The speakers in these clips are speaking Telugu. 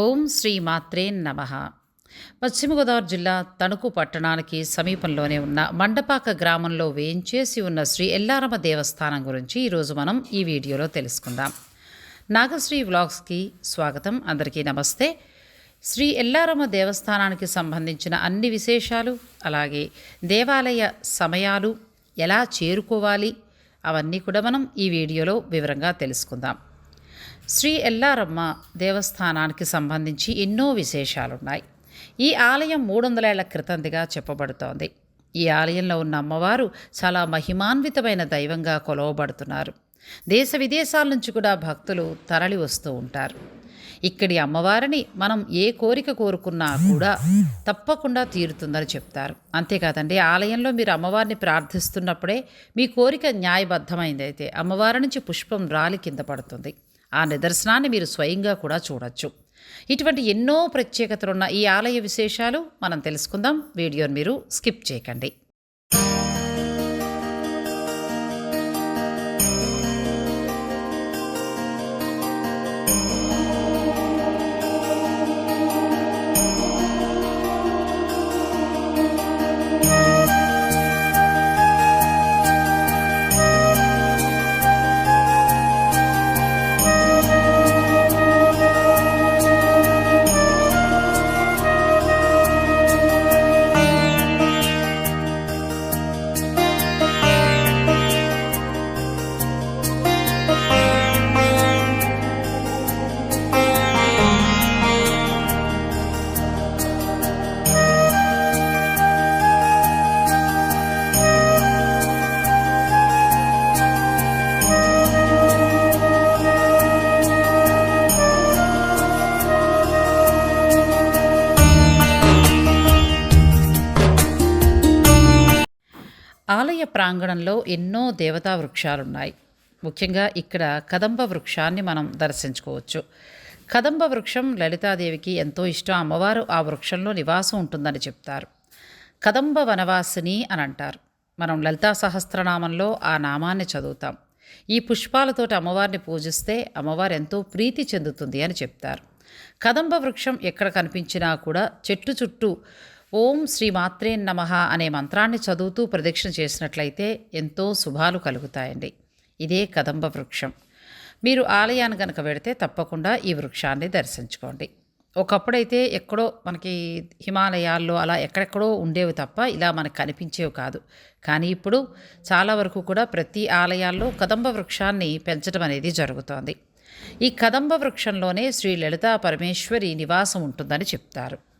ఓం శ్రీ మాత్రే నమ. పశ్చిమ గోదావరి జిల్లా తణుకు పట్టణానికి సమీపంలోనే ఉన్న మండపాక గ్రామంలో వేయించేసి ఉన్న శ్రీ ఎల్లారమ్మ దేవస్థానం గురించి ఈరోజు మనం ఈ వీడియోలో తెలుసుకుందాం. నాగశ్రీ వ్లాగ్స్కి స్వాగతం. అందరికీ నమస్తే. శ్రీ ఎల్లారమ్మ దేవస్థానానికి సంబంధించిన అన్ని విశేషాలు అలాగే దేవాలయ సమయాలు ఎలా చేరుకోవాలి అవన్నీ కూడా మనం ఈ వీడియోలో వివరంగా తెలుసుకుందాం. శ్రీ ఎల్లారమ్మ దేవస్థానానికి సంబంధించి ఎన్నో విశేషాలున్నాయి. ఈ ఆలయం మూడు వందలేళ్ళ క్రితందిగా చెప్పబడుతోంది. ఈ ఆలయంలో ఉన్న అమ్మవారు చాలా మహిమాన్వితమైన దైవంగా కొలవబడుతున్నారు. దేశ విదేశాల నుంచి కూడా భక్తులు తరలి వస్తూ ఉంటారు. ఇక్కడి అమ్మవారిని మనం ఏ కోరిక కోరుకున్నా కూడా తప్పకుండా తీరుతుందని చెప్తారు. అంతేకాదండి ఆలయంలో మీరు అమ్మవారిని ప్రార్థిస్తున్నప్పుడే మీ కోరిక న్యాయబద్ధమైందైతే అమ్మవారి నుంచి పుష్పం రాలి కింద పడుతుంది. ఆ నిదర్శనాన్ని మీరు స్వయంగా కూడా చూడొచ్చు. ఇటువంటి ఎన్నో ప్రత్యేకతలున్న ఈ ఆలయ విశేషాలు మనం తెలుసుకుందాం. వీడియోని మీరు స్కిప్ చేయకండి. ప్రాంగణంలో ఎన్నో దేవతా వృక్షాలున్నాయి. ముఖ్యంగా ఇక్కడ కదంబ వృక్షాన్ని మనం దర్శించుకోవచ్చు. కదంబ వృక్షం లలితాదేవికి ఎంతో ఇష్టం. అమ్మవారు ఆ వృక్షంలో నివాసం ఉంటుందని చెప్తారు. కదంబ వనవాసిని అని అంటారు. మనం లలితా సహస్రనామంలో ఆ నామాన్ని చదువుతాం. ఈ పుష్పాలతోటి అమ్మవారిని పూజిస్తే అమ్మవారు ఎంతో ప్రీతి చెందుతుంది అని చెప్తారు. కదంబ వృక్షం ఎక్కడ కనిపించినా కూడా చెట్టు చుట్టూ ఓం శ్రీ మాత్రే నమ అనే మంత్రాన్ని చదువుతూ ప్రదక్షిణ చేసినట్లయితే ఎంతో శుభాలు కలుగుతాయండి. ఇదే కదంబ వృక్షం. మీరు ఆలయాన్ని కనుక వెడితే తప్పకుండా ఈ వృక్షాన్ని దర్శించుకోండి. ఒకప్పుడైతే ఎక్కడో మనకి హిమాలయాల్లో అలా ఎక్కడెక్కడో ఉండేవి తప్ప ఇలా మనకు కనిపించేవి కాదు. కానీ ఇప్పుడు చాలా వరకు కూడా ప్రతి ఆలయాల్లో కదంబ వృక్షాన్ని పెంచడం అనేది జరుగుతోంది. ఈ కదంబ వృక్షంలోనే శ్రీ లలితా పరమేశ్వరి నివాసం ఉంటుందని చెప్తారు.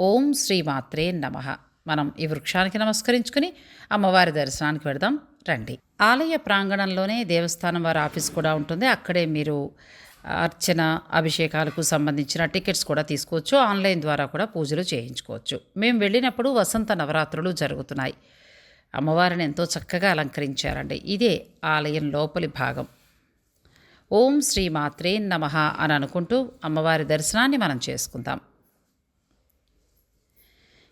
ఓం శ్రీ మాత్రే నమ. మనం ఈ వృక్షానికి నమస్కరించుకుని అమ్మవారి దర్శనానికి వెళదాం. రండి. ఆలయ ప్రాంగణంలోనే దేవస్థానం వారి ఆఫీస్ కూడా ఉంటుంది. అక్కడే మీరు అర్చన అభిషేకాలకు సంబంధించిన టికెట్స్ కూడా తీసుకోవచ్చు. ఆన్లైన్ ద్వారా కూడా పూజలు చేయించుకోవచ్చు. మేము వెళ్ళినప్పుడు వసంత నవరాత్రులు జరుగుతున్నాయి. అమ్మవారిని ఎంతో చక్కగా అలంకరించారండి. ఇదే ఆలయం లోపలి భాగం. ఓం శ్రీ మాత్రే నమ అని అనుకుంటూ అమ్మవారి దర్శనాన్ని మనం చేసుకుందాం.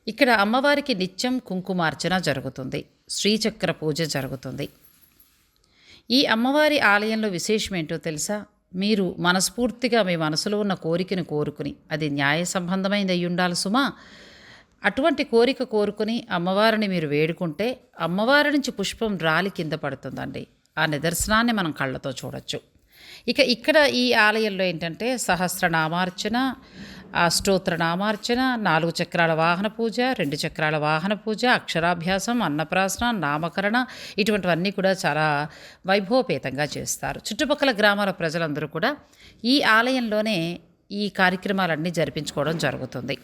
ఇక్కడ అమ్మవారికి నిత్యం కుంకుమార్చన జరుగుతుంది. శ్రీచక్ర పూజ జరుగుతుంది. ఈ అమ్మవారి ఆలయంలో విశేషం ఏంటో తెలుసా? మీరు మనస్ఫూర్తిగా మీ మనసులో ఉన్న కోరికను కోరుకుని అది న్యాయ సంబంధమైనది అయి ఉండాలి సుమా. అటువంటి కోరిక కోరుకుని అమ్మవారిని మీరు వేడుకుంటే అమ్మవారి నుంచి పుష్పం రాలి కింద పడుతుందండి. ఆ నిదర్శనాన్ని మనం కళ్ళతో చూడొచ్చు. ఇక ఇక్కడ ఈ ఆలయంలో ఏంటంటే సహస్రనామార్చన అష్టోత్తర నామార్చన నాలుగు చక్రాల వాహన పూజ రెండు చక్రాల వాహన పూజ అక్షరాభ్యాసం అన్నప్రాసన నామకరణ ఇటువంటివన్నీ కూడా చాలా వైభవపేతంగా చేస్తారు. చుట్టుపక్కల గ్రామాల ప్రజలందరూ కూడా ఈ ఆలయంలోనే ఈ కార్యక్రమాలన్నీ జరిపించుకోవడం జరుగుతుంది.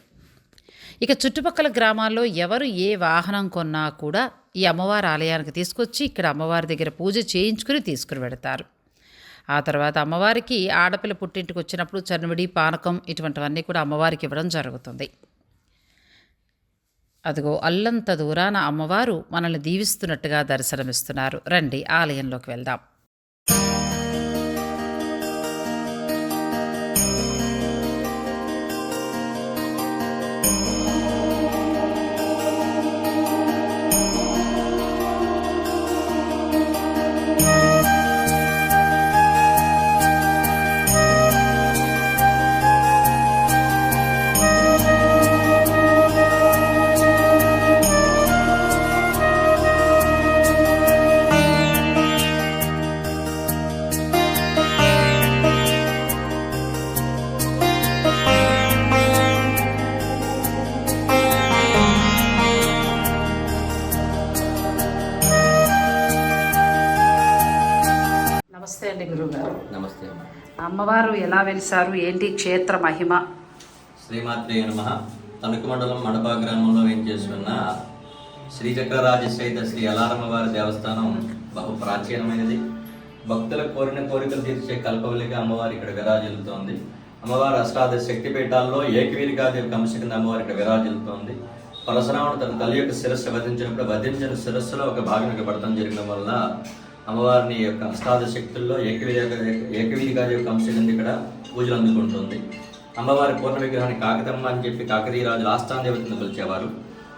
ఇక చుట్టుపక్కల గ్రామాల్లో ఎవరు ఏ వాహనం కొన్నా కూడా ఈ అమ్మవారి ఆలయానికి తీసుకొచ్చి ఇక్కడ అమ్మవారి దగ్గర పూజ చేయించుకుని తీసుకుని వెడతారు. ఆ తర్వాత అమ్మవారికి ఆడపిల్ల పుట్టింటికి వచ్చినప్పుడు చనువిడి పానకం ఇటువంటివన్నీ కూడా అమ్మవారికి ఇవ్వడం జరుగుతుంది. అదిగో అల్లంత దూరాన అమ్మవారు మనల్ని దీవిస్తున్నట్టుగా దర్శనమిస్తున్నారు. రండి ఆలయంలోకి వెళ్దాం. నమస్తే అండి గురుగారు నమస్తే అమ్మ. అమ్మవారు ఎలా వెలిసారు? ఏంటి క్షేత్ర మహిమ? శ్రీమాత్రే నమ. తణుకు మండలం మడప గ్రామంలో శ్రీచక్రరాజ సహిత శ్రీ అలారమ్మ వారి దేవస్థానం బహు ప్రాచీనమైనది. భక్తుల కోరిన కోరికలు తీర్చే కల్పవల్లిగా అమ్మవారి ఇక్కడ విరాజిల్లుతోంది. అమ్మవారి అష్టాదశ శక్తి పీఠాల్లో ఏకవీరికాదేవి కంశ కింద అమ్మవారి ఇక్కడ విరాజిల్లుతోంది. పరశురాముడు తన తల్లి యొక్క శిరస్సు వధించినప్పుడు వధించిన శిరస్సులో ఒక భాగం పడటం జరిగడం వల్ల అమ్మవారిని యొక్క అష్టాద శక్తుల్లో ఏకవీరి యొక్క కంశ కింద ఇక్కడ పూజలు అందుకుంటుంది. అమ్మవారి పూర్ణ విగ్రహాన్ని కాకతమ్మ అని చెప్పి కాకతీయ రాజులు ఆస్థాన దేవతను పిలిచేవారు.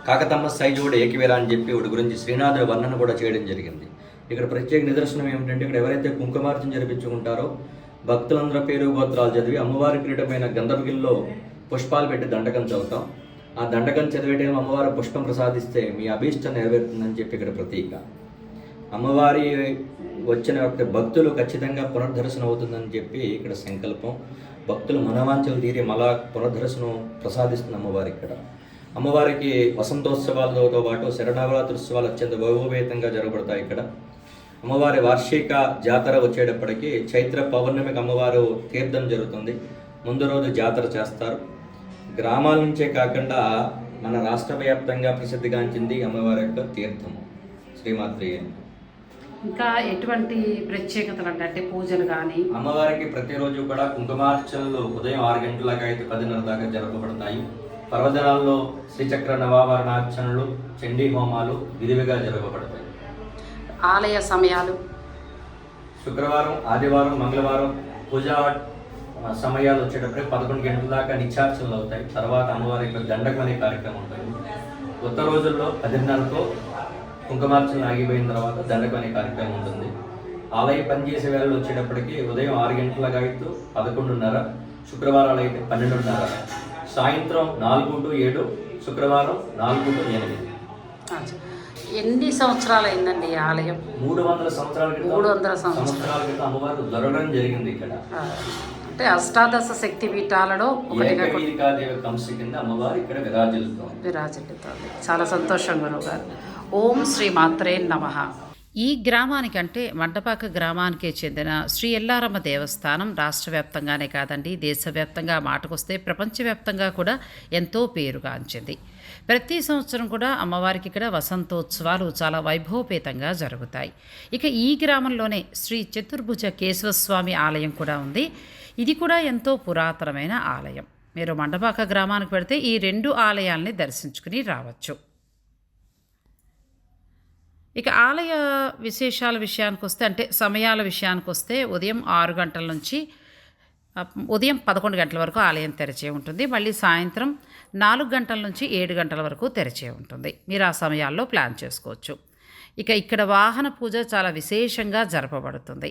కాకతమ్మ సైజు కూడా ఏకవీర అని చెప్పి వాటి గురించి శ్రీనాథుడి వర్ణన కూడా చేయడం జరిగింది. ఇక్కడ ప్రత్యేక నిదర్శనం ఏమిటంటే ఇక్కడ ఎవరైతే కుంకుమార్చన జరిపించుకుంటారో భక్తులందరూ పేరు గోత్రాలు చదివి అమ్మవారి క్రీడమైన గంధర్వగిల్లో పుష్పాలు పెట్టి దండకం చదువుతాం. ఆ దండకం చదివేటం అమ్మవారి పుష్పం ప్రసాదిస్తే మీ అభీష్టం నెరవేరుతుందని చెప్పి ఇక్కడ ప్రతీక. అమ్మవారి వచ్చిన యొక్క భక్తులు ఖచ్చితంగా పునర్దర్శనం అవుతుందని చెప్పి ఇక్కడ సంకల్పం. భక్తులు మనవాంచలు తీరి మళ్ళా పునర్దర్శనం ప్రసాదిస్తుంది అమ్మవారి ఇక్కడ. అమ్మవారికి వసంతోత్సవాలతో పాటు శరణావరాత్రోత్సవాలు అత్యంత వైభవేతంగా జరగబడతాయి ఇక్కడ. అమ్మవారి వార్షిక జాతర వచ్చేటప్పటికి చైత్ర పౌర్ణమికి అమ్మవారు తీర్థం జరుగుతుంది. ముందు రోజు జాతర చేస్తారు. గ్రామాల నుంచే కాకుండా మన రాష్ట్ర వ్యాప్తంగా ప్రసిద్ధిగాంచింది అమ్మవారి యొక్క తీర్థం. శ్రీమాత్రి ఇంకా ఎటువంటి ప్రత్యేకతలు అంటే అంటే పూజలు కానీ అమ్మవారికి ప్రతిరోజు కూడా కుంకుమార్చనలు ఉదయం ఆరు గంటలకు అయితే పదిన్నర దాకా జరపబడతాయి. పర్వదినాల్లో శ్రీచక్ర నవావరణార్చనలు చండీ హోమాలు విరివిగా జరపబడతాయి. ఆలయ సమయాలు? శుక్రవారం ఆదివారం మంగళవారం పూజా సమయాలు వచ్చేటప్పటికి పదకొండు గంటల దాకా నిత్యార్చనలు అవుతాయి. తర్వాత అమ్మవారి యొక్క దండకం అనే కార్యక్రమం ఉంటుంది. కొత్త రోజుల్లో పదిన్నరతో కుంకుమార్చన ఆగిపోయిన తర్వాత దండకం అనే కార్యక్రమం ఉంటుంది. ఆలయ పనిచేసే వేళలు వచ్చేటప్పటికి ఉదయం ఆరు గంటల అయితే పదకొండున్నర శుక్రవారాలు అయితే పన్నెండున్నర సాయంత్రం నాలుగు టు ఏడు శుక్రవారం నాలుగు టు ఎనిమిది. ఎన్ని సంవత్సరాలు అయిందండి ఆలయం? మూడు వందల సంవత్సరాల మూడు వందల సంవత్సరాలు. క్రితం అమ్మవారు దొరకడం జరిగింది ఇక్కడ. అంటే అష్టాదశ శక్తి పీఠాలలో కంశ కింద అమ్మవారు ఇక్కడ విరాజిల్లుతోంది. విరాజిల్లుతోంది. చాలా సంతోషం గురువుగారు ఓం శ్రీ మాత్రే నమ. ఈ గ్రామానికంటే మండపాక గ్రామానికే చెందిన శ్రీ ఎల్లారమ్మ దేవస్థానం రాష్ట్ర వ్యాప్తంగానే కాదండి దేశవ్యాప్తంగా మాటకొస్తే ప్రపంచవ్యాప్తంగా కూడా ఎంతో పేరుగాంచింది ప్రతి సంవత్సరం కూడా అమ్మవారికి ఇక్కడ వసంతోత్సవాలు చాలా వైభవపేతంగా జరుగుతాయి. ఇక ఈ గ్రామంలోనే శ్రీ చతుర్భుజ కేశవస్వామి ఆలయం కూడా ఉంది. ఇది కూడా ఎంతో పురాతనమైన ఆలయం. మీరు మండపాక గ్రామానికి పెడితే ఈ రెండు ఆలయాల్ని దర్శించుకుని రావచ్చు. ఇక ఆలయ విశేషాల విషయానికి వస్తే అంటే సమయాల విషయానికి వస్తే ఉదయం ఆరు గంటల నుంచి ఉదయం పదకొండు గంటల వరకు ఆలయం తెరిచే ఉంటుంది. మళ్ళీ సాయంత్రం నాలుగు గంటల నుంచి ఏడు గంటల వరకు తెరిచే ఉంటుంది. మీరు ఆ సమయాల్లో ప్లాన్ చేసుకోవచ్చు. ఇక ఇక్కడ వాహన పూజ చాలా విశేషంగా జరపబడుతుంది.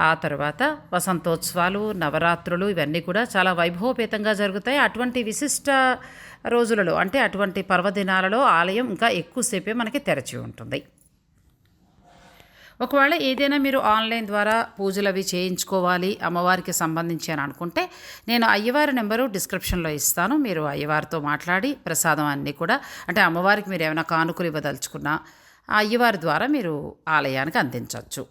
ఆ తర్వాత వసంతోత్సవాలు నవరాత్రులు ఇవన్నీ కూడా చాలా వైభవపేతంగా జరుగుతాయి. అటువంటి విశిష్ట రోజులలో అంటే అటువంటి పర్వదినాలలో ఆలయం ఇంకా ఎక్కువసేపే మనకి తెరచి ఉంటుంది. ఒకవేళ ఏదైనా మీరు ఆన్లైన్ ద్వారా పూజలు అవి చేయించుకోవాలి అమ్మవారికి సంబంధించి అని అనుకుంటే నేను అయ్యవారి నెంబరు డిస్క్రిప్షన్లో ఇస్తాను. మీరు అయ్యవారితో మాట్లాడి ప్రసాదం అన్నీ కూడా అంటే అమ్మవారికి మీరు ఏమైనా కానుకలు ఇవ్వదలుచుకున్నా అయ్యవారి ద్వారా మీరు ఆలయానికి అందించవచ్చు.